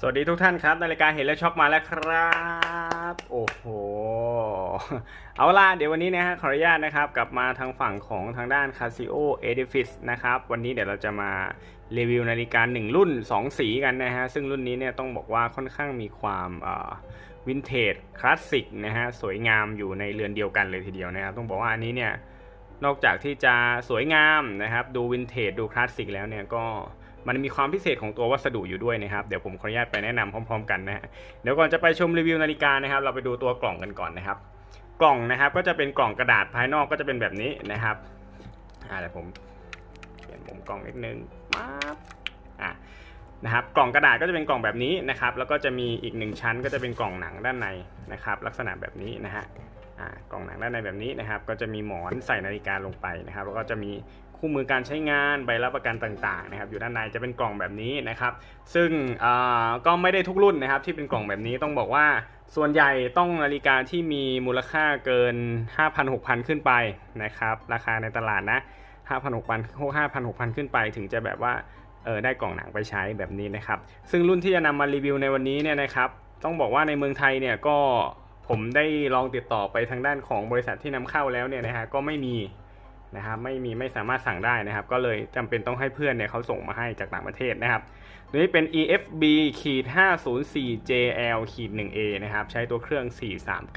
สวัสดีทุกท่านครับนาฬิกาเห็นแล้วช็อกมาแล้วครับ โอ้โห เอาล่ะเดี๋ยววันนี้นะฮะขออนุญาตนะครับ กลับมาทางฝั่งของทางด้าน Casio Edifice นะครับ วันนี้เดี๋ยวเราจะมารีวิวนาฬิกา1 รุ่น 2 สีกันนะฮะ ซึ่งรุ่นนี้เนี่ยต้องบอกว่าค่อนข้างมีความวินเทจคลาสสิกนะฮะ สวยงามอยู่ในเรือนเดียวกันเลยทีเดียวนะครับ ต้องบอกว่าอันนี้เนี่ยนอกจากที่จะสวยงามนะครับ ดูวินเทจดูคลาสสิกแล้วเนี่ยก็ มันมีความพิเศษของตัววัสดุอยู่ด้วยนะครับเดี๋ยวผมขออนุญาตไปแนะนำพร้อม ๆ กันนะฮะเดี๋ยวก่อนจะไปชมรีวิวนาฬิกานะครับ เราไปดูตัวกล่องกันก่อนนะครับ กล่องนะครับก็จะเป็นกล่องกระดาษภายนอกก็จะเป็นแบบนี้นะครับอ่าเดี๋ยวผมเปลี่ยนมุมกล่องนิดนึงปั๊บอะนะครับกล่องกระดาษก็จะเป็นกล่องแบบนี้นะครับ แล้วก็จะมีอีกหนึ่งชั้นก็จะเป็นกล่องหนังด้านในนะครับ ลักษณะแบบนี้นะฮะอ่ากล่องหนังด้านในแบบนี้นะครับ ก็จะมีหมอนใส่นาฬิกาลงไปนะครับ แล้วก็จะมี คู่มือการใช้งานใบรับประกันต่างๆนะครับอยู่ด้านในจะเป็นกล่องแบบนี้นะครับ ซึ่งก็ไม่ได้ทุกรุ่นนะครับที่เป็นกล่องแบบนี้ต้องบอกว่าส่วนใหญ่ต้องนาฬิกาที่มีมูลค่าเกิน 5,000 6,000 ขึ้นไปนะครับราคาในตลาดนะ5,000 6,000 5,000 6,000 ขึ้นไปถึงจะแบบว่าเออได้กล่องหนังไปใช้แบบนี้นะครับ ซึ่งรุ่นที่จะนำมารีวิวในวันนี้เนี่ยนะครับ ต้องบอกว่าในเมืองไทยเนี่ยก็ผมได้ลองติดต่อไปทางด้านของบริษัทที่นำเข้าแล้วเนี่ยนะฮะก็ไม่มี นะครับไม่มีไม่สามารถสั่งได้นะครับ ก็เลยจำเป็นต้องให้เพื่อนเนี่ยเขาส่งมาให้จากต่างประเทศนะครับ ตัวนี้เป็น EFB ขีด 504 JL ขีด 1A นะครับใช้ตัวเครื่อง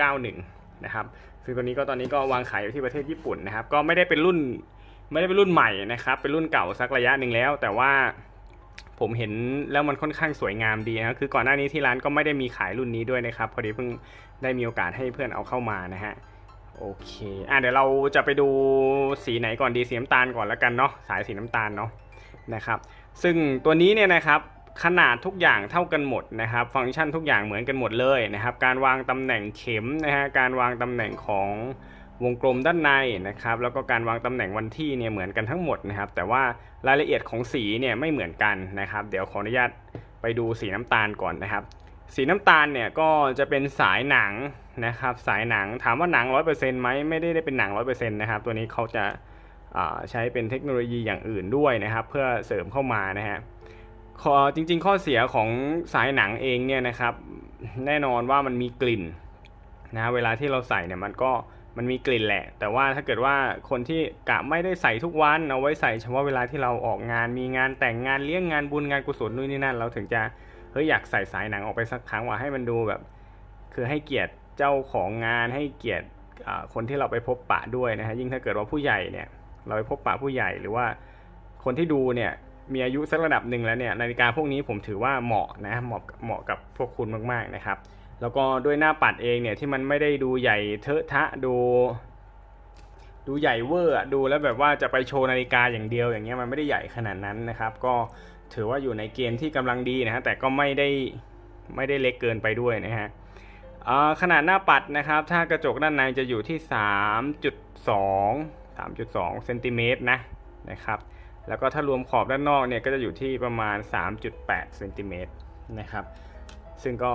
4391 นะครับซึ่งตัวนี้ก็ตอนนี้ก็วางขายอยู่ที่ประเทศญี่ปุ่นนะครับ ก็ไม่ได้เป็นรุ่นไม่ได้เป็นรุ่นใหม่นะครับ เป็นรุ่นเก่าสักระยะหนึ่งแล้ว แต่ว่าผมเห็นแล้วมันค่อนข้างสวยงามดีนะคือก่อนหน้านี้ที่ร้านก็ไม่ได้มีขายรุ่นนี้ด้วยนะครับ พอดีเพิ่งได้มีโอกาสให้เพื่อนเอาเข้ามานะฮะ โอเค อะเดี๋ยวเราจะไปดูสีไหนก่อนดีสีน้ำตาลก่อนแล้วกันเนาะสายสีน้ำตาลเนาะนะครับ ซึ่งตัวนี้เนี่ยนะครับขนาดทุกอย่างเท่ากันหมดนะครับ ฟังก์ชันทุกอย่างเหมือนกันหมดเลยนะครับ การวางตำแหน่งเข็มนะฮะการวางตำแหน่งของวงกลมด้านในนะครับ แล้วก็การวางตำแหน่งวันที่เนี่ยเหมือนกันทั้งหมดนะครับ แต่ว่ารายละเอียดของสีเนี่ยไม่เหมือนกันนะครับ เดี๋ยวขออนุญาตไปดูสีน้ำตาลก่อนนะครับ สีน้ำตาลเนี่ยก็จะเป็นสายหนังนะครับ สายหนังถามว่าหนัง100%ไหมไม่ได้ได้เป็นหนัง100%นต์นะครับ ตัวนี้เขาจะาใช้เป็นเทคโนโลยีอย่างอื่นด้วยนะครับ เพื่อเสริมเข้ามานะฮะจริง ๆ ข้อเสียของสายหนังเองเนี่ยนะครับ แน่นอนว่ามันมีกลิ่นนะเวลาที่เราใส่เนี่ยมันก็มันมีกลิ่นแหละ แต่ว่าถ้าเกิดว่าคนที่กะไม่ได้ใส่ทุกวันเอาไว้ใส่เฉพาะเวลาที่เราออกงานมีงานแต่งงานเลี้ยงงานบุญงานกุศลนู่นนี่นั่น เราถึงจะ ฮ้ยอยากใส่สายหนังออกไปสักครั้งว่าให้มันดูแบบ คือให้เกียรติเจ้าของงานให้เกียรติคนที่เราไปพบปะด้วยนะฮะยิ่งถ้าเกิดว่าผู้ใหญ่เนี่ย เราไปพบปะผู้ใหญ่หรือว่าคนที่ดูเนี่ยมีอายุสักระดับหนึ่งแล้วเนี่ยนาฬิกาพวกนี้ผมถือว่าเหมาะนะเหมาะเหมาะกับพวกคุณมากๆนะครับ แล้วก็ด้วยหน้าปัดเองเนี่ยที่มันไม่ได้ดูใหญ่เทอะทะดู ดูใหญ่เวอร์อะดูแล้วแบบว่าจะไปโชว์นาฬิกาอย่างเดียวอย่างเงี้ยมันไม่ได้ใหญ่ขนาดนั้นนะครับ ก็ถือว่าอยู่ในเกณฑ์ที่กำลังดีนะฮะแต่ก็ไม่ได้ไม่ได้เล็กเกินไปด้วยนะฮะขนาดหน้าปัดนะครับ ถ้ากระจกด้านในจะอยู่ที่ 3.2 3.2เซนติเมตรนะนะครับแล้วก็ถ้ารวมขอบด้านนอกเนี่ยก็จะอยู่ที่ประมาณ 3.8เซนติเมตรนะครับซึ่งก็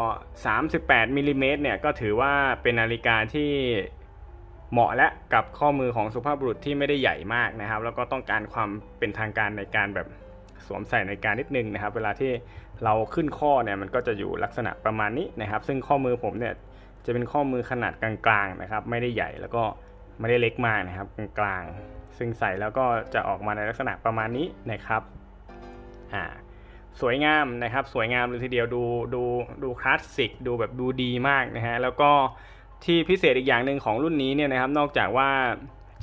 38มิลลิเมตรเนี่ยก็ถือว่าเป็นนาฬิกาที่ เหมาะและกับข้อมือของสุภาพบุรุษที่ไม่ได้ใหญ่มากนะครับ แล้วก็ต้องการความเป็นทางการในการแบบสวมใส่ในการนิดนึงนะครับ เวลาที่เราขึ้นข้อเนี่ยมันก็จะอยู่ลักษณะประมาณนี้นะครับ ซึ่งข้อมือผมเนี่ยจะเป็นข้อมือขนาดกลางๆนะครับ ไม่ได้ใหญ่แล้วก็ไม่ได้เล็กมากนะครับกลางๆ ซึ่งใส่แล้วก็จะออกมาในลักษณะประมาณนี้นะครับอ่าสวยงามนะครับ สวยงามเลยทีเดียวดูดูดูคลาสสิกดูแบบดูดีมากนะฮะแล้วก็ ที่พิเศษอีกอย่างหนึ่งของรุ่นนี้เนี่ยนะครับ นอกจากว่า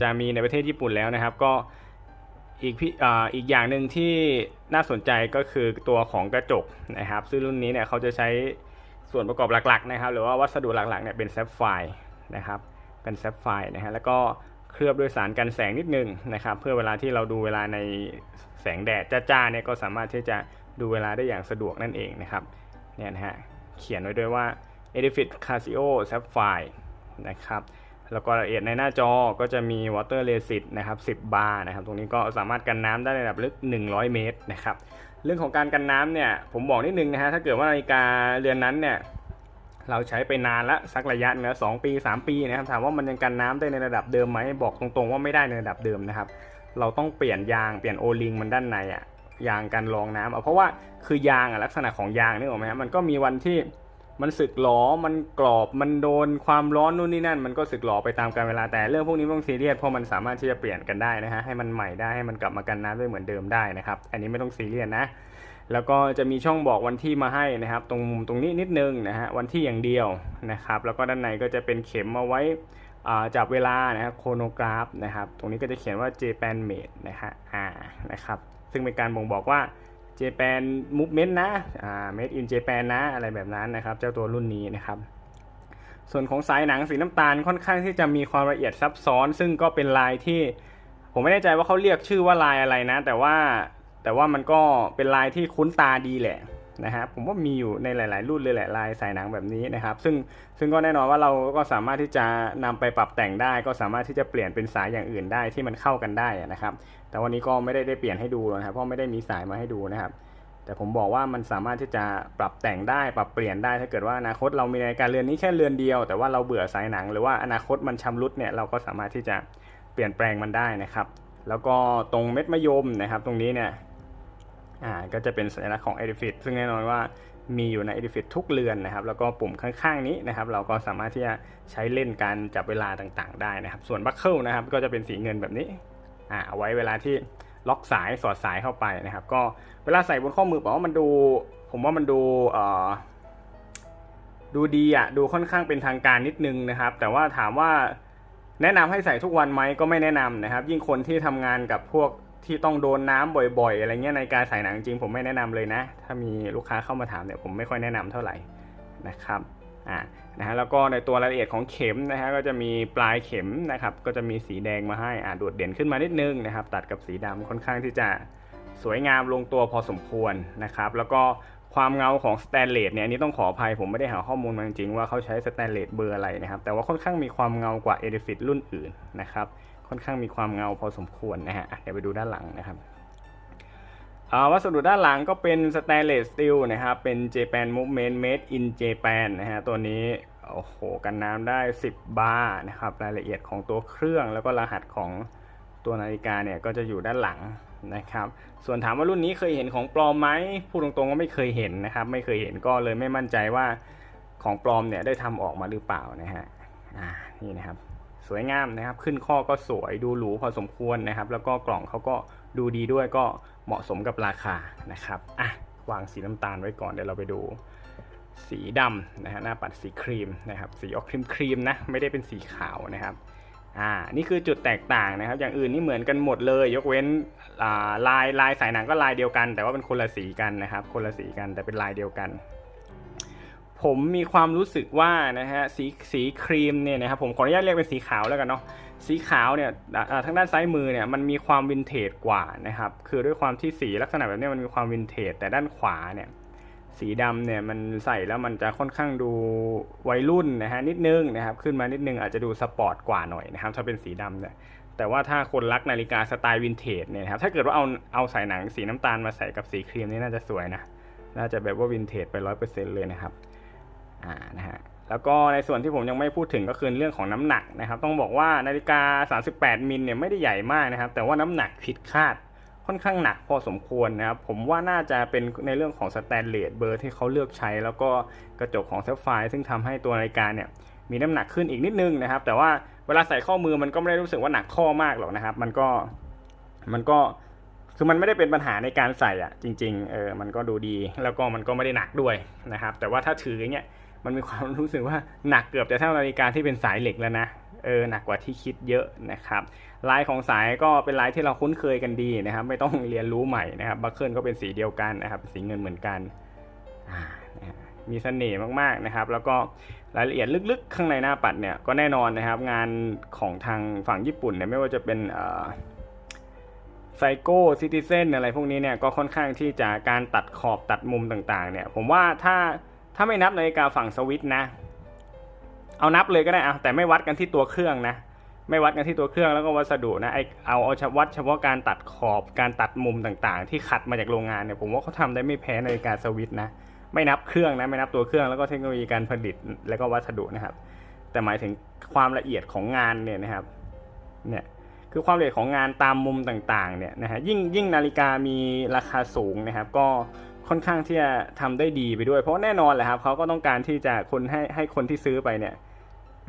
จะมีในประเทศญี่ปุ่นแล้วนะครับ ก็อีกพิอ่าอีกอย่างหนึ่งที่น่าสนใจก็คือตัวของกระจกนะครับ ซึ่งรุ่นนี้เนี่ยเขาจะใช้ส่วนประกอบหลักๆนะครับ หรือว่าวัสดุหลักๆเนี่ยเป็นแซฟไฟร์นะครับเป็นแซฟไฟร์นะฮะแล้วก็เคลือบด้วยสารกันแสงนิดนึงนะครับ เพื่อเวลาที่เราดูเวลาในแสงแดดจ้าๆเนี่ยก็สามารถที่จะดูเวลาได้อย่างสะดวกนั่นเองนะครับเนี่ยนะฮะเขียนไว้ด้วยว่า Edific Casio Sapphire นะครับแล้วก็รายละเอียดในหน้าจอก็จะมี Water Resist นะครับ 10 บาร์นะครับ ตรงนี้ก็สามารถกันน้ำได้ในระดับลึก 100 เมตรนะครับ เรื่องของการกันน้ำเนี่ย ผมบอกนิดนึงนะฮะ ถ้าเกิดว่านาฬิกาเรือนนั้นเนี่ย เราใช้ไปนานละสักระยะหนึงแล้วสองปี 3 ปีนะครับ ถามว่ามันยังกันน้ำได้ในระดับเดิมไหม บอกตรงๆว่าไม่ได้ในระดับเดิมนะครับ เราต้องเปลี่ยนยาง เปลี่ยนโอลิงมันด้านในอะยางกันรองน้ำเอาเพราะว่าคือยางอะลักษณะของยางนี่หรอไหมฮะ มันก็มีวันที่ มันสึกหลอมันกรอบ มันโดนความร้อนนู่นนี่นั่น มันก็สึกหลอไปตามกาลเวลา แต่เรื่องพวกนี้ไม่ต้องซีเรียส เพราะมันสามารถที่จะเปลี่ยนกันได้นะฮะ ให้มันใหม่ได้ ให้มันกลับมากันน้ำได้เหมือนเดิมได้นะครับ อันนี้ไม่ต้องซีเรียสนะ แล้วก็จะมีช่องบอกวันที่มาให้นะครับ ตรงมุมตรงนี้นิดนึงนะฮะ วันที่อย่างเดียวนะครับ แล้วก็ด้านในก็จะเป็นเข็มมาไว้อ่าจับเวลานะครับโคโนกราฟนะครับ ตรงนี้ก็จะเขียนว่า Japan Made นะฮะ อ่า นะครับ ซึ่งเป็นการบ่งบอกว่า Japan Movement นะอ่า Made in Japan นะอะไรแบบนั้นนะครับ เจ้าตัวรุ่นนี้นะครับ ส่วนของสายหนังสีน้ำตาลค่อนข้างที่จะมีความละเอียดซับซ้อน ซึ่งก็เป็นลายที่ผมไม่แน่ใจว่าเขาเรียกชื่อว่าลายอะไรนะ แต่ว่าแต่ว่ามันก็เป็นลายที่คุ้นตาดีแหละนะฮะผมว่ามีอยู่ในหลาย ๆ รุ่นเลยแหละลายสายหนังแบบนี้นะครับ ซึ่งซึ่งก็แน่นอนว่าเราก็สามารถที่จะนำไปปรับแต่งได้ ก็สามารถที่จะเปลี่ยนเป็นสายอย่างอื่นได้ที่มันเข้ากันได้นะครับ แต่วันนี้ก็ไม่ได้ได้เปลี่ยนให้ดูนะครับ เพราะไม่ได้มีสายมาให้ดูนะครับ แต่ผมบอกว่ามันสามารถที่จะปรับแต่งได้ปรับเปลี่ยนได้ถ้าเกิดว่าอนาคตเรามีนาฬิการเรือนนี้แค่เรือนเดียว แต่ว่าเราเบื่อสายหนัง หรือว่าอนาคตมันชำรุดเนี่ยเราก็สามารถที่จะเปลี่ยนแปลงมันได้นะครับ แล้วก็ตรงเม็ดมะยมนะครับ ตรงนี้เนี่ยอ่าก็จะเป็นสัญลักษณ์ของ Edifit ซึ่งแน่นอนว่ามีอยู่ใน Edifit ทุกเรือนนะครับ แล้วก็ปุ่มข้างๆนี้นะครับ เราก็สามารถที่จะใช้เล่นการจับเวลาต่างๆ ได้นะครับ ส่วนบัคเกิลนะครับก็จะเป็นสีเงินแบบนี้ อ่าเอาไว้เวลาที่ล็อกสายสอดสายเข้าไปนะครับ ก็เวลาใส่บนข้อมือผมว่ามันดู ผมว่ามันดูเอ่อดูดีอะดูค่อนข้างเป็นทางการนิดนึงนะครับ แต่ว่าถามว่าแนะนำให้ใส่ทุกวันไหมก็ไม่แนะนำนะครับ ยิ่งคนที่ทำงานกับพวกที่ต้องโดนน้ำบ่อยๆ อะไรเงี้ยในการใส่หนังจริงผมไม่แนะนำเลยนะ ถ้ามีลูกค้าเข้ามาถามเนี่ยผมไม่ค่อยแนะนำเท่าไหร่นะครับ อ่านะฮะแล้วก็ในตัวรายละเอียดของเข็มนะฮะก็จะมีปลายเข็มนะครับก็จะมีสีแดงมาให้อ่าโดดเด่นขึ้นมานิดนึงนะครับตัดกับสีดำค่อนข้างที่จะสวยงามลงตัวพอสมควรนะครับแล้วก็ความเงาของสแตนเลสเนี่ยอันนี้ต้องขออภัยผมไม่ได้หาข้อมูลมาจริงๆว่าเขาใช้สแตนเลสเบอร์อะไรนะครับแต่ว่าค่อนข้างมีความเงากว่าเอ i ิฟิรุ่นอื่นนะครับค่อนข้างมีความเงาพอสมควรนะฮะเดี๋ยวไปดูด้านหลังนะครับ วัสดุด้านหลังก็เป็นสแตนเลสสตีลนะครับ เป็น Japan Movement Made in Japan นะฮะ ตัวนี้ โอ้โห กันน้ำได้ 10 บาร์นะครับ รายละเอียดของตัวเครื่องแล้วก็รหัสของตัวนาฬิกาเนี่ยก็จะอยู่ด้านหลังนะครับ ส่วนถามว่ารุ่นนี้เคยเห็นของปลอมไหมพูดตรงๆว่าไม่เคยเห็นนะครับ ไม่เคยเห็นก็เลยไม่มั่นใจว่าของปลอมเนี่ยได้ทำออกมาหรือเปล่านะฮะ อ่า นี่นะครับ สวยงามนะครับ ขึ้นข้อก็สวยดูหรูพอสมควรนะครับ แล้วก็กล่องเขาก็ ดูดีด้วยก็เหมาะสมกับราคานะครับอะวางสีน้ำตาลไว้ก่อนเดี๋ยวเราไปดูสีดำนะฮะหน้าปัดสีครีมนะครับสีออกครีมครีมนะไม่ได้เป็นสีขาวนะครับอ่านี่คือจุดแตกต่างนะครับ อย่างอื่นนี่เหมือนกันหมดเลย ยกเว้นอ่าลายลายสายหนังก็ลายเดียวกัน แต่ว่าเป็นคนละสีกันนะครับ คนละสีกันแต่เป็นลายเดียวกัน ผมมีความรู้สึกว่านะฮะสีสีครีมเนี่ยนะครับผมขออนุญาตเรียกเป็นสีขาวแล้วกันเนาะสีขาวเนี่ยทางด้านซ้ายมือเนี่ยมันมีความวินเทจกว่านะครับคือด้วยความที่สีลักษณะแบบนี้มันมีความวินเทจแต่ด้านขวาเนี่ยสีดำเนี่ยมันใส่แล้วมันจะค่อนข้างดูวัยรุ่นนะฮะนิดนึงนะครับขึ้นมานิดนึงอาจจะดูสปอร์ตกว่าหน่อยนะครับถ้าเป็นสีดำเนี่ยแต่ว่าถ้าคนรักนาฬิกาสไตล์วินเทจเนี่ยครับถ้าเกิดว่าเอาเอาสายหนังสีน้ำตาลมาใส่กับสีครีมนี่น่าจะสวยนะน่าจะแบบว่าวินเทจไปร้อยเปอร์เซ็นต์เลยนะครับ อ่านะฮะแล้วก็ในส่วนที่ผมยังไม่พูดถึงก็คือเรื่องของน้ำหนักนะครับ ต้องบอกว่านาฬิกา 38 มิลเนี่ยไม่ได้ใหญ่มากนะครับ แต่ว่าน้ำหนักผิดคาดค่อนข้างหนักพอสมควรนะครับ ผมว่าน่าจะเป็นในเรื่องของสแตนเลสเบอร์ที่เขาเลือกใช้ แล้วก็กระจกของเซฟไฟซึ่งทำให้ตัวนาฬิกาเนี่ยมีน้ำหนักขึ้นอีกนิดนึงนะครับ แต่ว่าเวลาใส่ข้อมือมันก็ไม่ได้รู้สึกว่าหนักข้อมากหรอกนะครับ มันก็มันก็คือมันไม่ได้เป็นปัญหาในการใส่อะจริง ๆ เออมันก็ดูดีแล้วก็มันก็ไม่ได้หนักด้วยนะครับ แต่ว่าถ้าถืออย่างเงี้ย มันมีความรู้สึกว่าหนักเกือบจะเท่านาฬิกาที่เป็นสายเหล็กแล้วนะเออหนักกว่าที่คิดเยอะนะครับลายของสายก็เป็นลายที่เราคุ้นเคยกันดีนะครับ ไม่ต้องเรียนรู้ใหม่นะครับบัคเกิลก็เป็นสีเดียวกันนะครับสีเงินเหมือนกันมีเสน่ห์มากๆนะครับ แล้วก็รายละเอียดลึกๆ ข้างในหน้าปัดเนี่ยก็แน่นอนนะครับ งานของทางฝั่งญี่ปุ่นเนี่ยไม่ว่าจะเป็นไซโก้ซิติเซนอะไรพวกนี้เนี่ยก็ค่อนข้างที่จะการตัดขอบตัดมุมต่างๆเนี่ยผมว่าถ้า ถ้าไม่นับนาฬิกาฝั่งสวิตนะ เอานับเลยก็ได้เอาแต่ไม่วัดกันที่ตัวเครื่องนะ ไม่วัดกันที่ตัวเครื่องแล้วก็วัสดุนะไอเอาเอาวัดเฉพาะการตัดขอบการตัดมุมต่างๆ ที่ขัดมาจากโรงงานเนี่ยผมว่าเขาทำได้ไม่แพ้นาฬิกาสวิตนะไม่นับเครื่องนะไม่นับตัวเครื่องแล้วก็เทคโนโลยีการผลิตแล้วก็วัสดุนะครับ แต่หมายถึงความละเอียดของงานเนี่ยนะครับเนี่ยคือความละเอียดของงานตามมุมต่างๆเนี่ยนะฮะยิ่งยิ่งนาฬิกามีราคาสูงนะครับ ก็ ค่อนข้างที่จะทำได้ดีไปด้วย เพราะแน่นอนแหละครับเขาก็ต้องการที่จะคนให้ให้คนที่ซื้อไปเนี่ย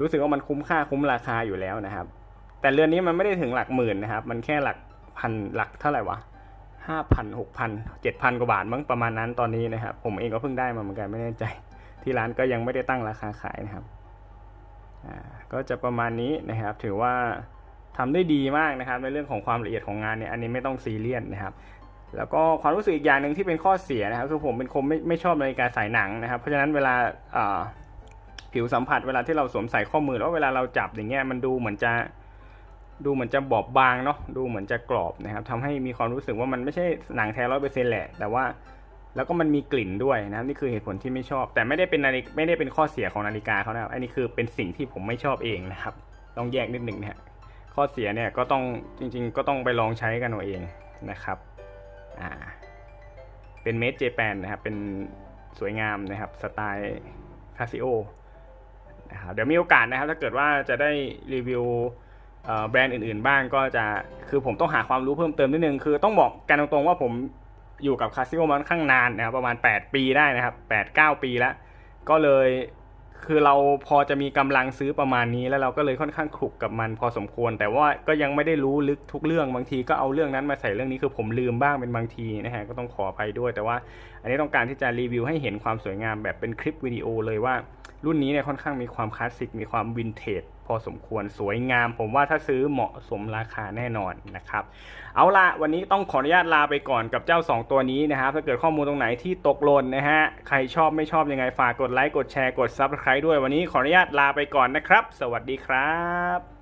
รู้สึกว่ามันคุ้มค่าคุ้มราคาอยู่แล้วนะครับ แต่เรือนนี้มันไม่ได้ถึงหลักหมื่นนะครับ มันแค่หลักพันหลักเท่าไหร่วะห้าพันหกพันเจ็ดพันกว่าบาทมั้งประมาณนั้นตอนนี้นะครับ ผมเองก็เพิ่งได้มาเหมือนกันไม่แน่ใจ ที่ร้านก็ยังไม่ได้ตั้งราคาขายนะครับอ่าก็จะประมาณนี้นะครับ ถือว่าทำได้ดีมากนะครับ ในเรื่องของความละเอียดของงานเนี่ยอันนี้ไม่ต้องซีเรียสนะครับ แล้วก็ความรู้สึกอีกอย่างหนึ่งที่เป็นข้อเสียนะครับคือผมเป็นคนไม่ไม่ชอบนาฬิกาสายหนังนะครับ เพราะฉะนั้นเวลาผิวสัมผัสเวลาที่เราสวมใส่ข้อมือแล้วเวลาเราจับอย่างเงี้ยมันดูเหมือนจะดูเหมือนจะบอบบางเนาะดูเหมือนจะกรอบนะครับทำให้มีความรู้สึกว่ามันไม่ใช่หนังแท้ร้อยเปอร์เซ็นต์แหละ แต่ว่าแล้วก็มันมีกลิ่นด้วยนะครับนี่คือเหตุผลที่ไม่ชอบ แต่ไม่ได้เป็นนาฬิกไม่ได้เป็นข้อเสียของนาฬิกาเขานะครับอันนี้คือเป็นสิ่งที่ผมไม่ชอบเองนะครับต้องแยกนิดหนึ่งนะฮะข้อเสียเนี่ยก็ต้องจริง ๆ ก็ต้องไปลองใช้กันเอาเองนะครับ อ่าเป็นเมดเจแปนนะครับเป็นสวยงามนะครับสไตล์คาซิโอนะครับเดี๋ยวมีโอกาสนะครับ ถ้าเกิดว่าจะได้รีวิวแบรนด์อื่นๆบ้างก็จะคือผมต้องหาความรู้เพิ่มเติมนิดนึง คือต้องบอกกันตรงๆว่าผมอยู่กับคาซิโอมาค่อนข้างนานนะครับประมาณ 8 ปีได้นะครับ8 9 ปีแล้ว ก็เลย คือเราพอจะมีกำลังซื้อประมาณนี้แล้วเราก็เลยค่อนข้างคลุกกับมันพอสมควร แต่ว่าก็ยังไม่ได้รู้ลึกทุกเรื่องบางทีก็เอาเรื่องนั้นมาใส่เรื่องนี้คือผมลืมบ้างเป็นบางทีนะฮะก็ต้องขออภัยด้วย แต่ว่าอันนี้ต้องการที่จะรีวิวให้เห็นความสวยงามแบบเป็นคลิปวิดีโอเลยว่า รุ่นนี้เนี่ยค่อนข้างมีความคลาสสิกมีความวินเทจพอสมควรสวยงาม ผมว่าถ้าซื้อเหมาะสมราคาแน่นอนนะครับ เอาละวันนี้ต้องขออนุญาตลาไปก่อนกับเจ้า 2 ตัวนี้นะครับถ้าเกิดข้อมูลตรงไหนที่ตกหล่นนะฮะใครชอบไม่ชอบยังไงฝากกดไลค์กดแชร์กด Subscribe ด้วยวันนี้ขออนุญาตลาไปก่อนนะครับ สวัสดีครับ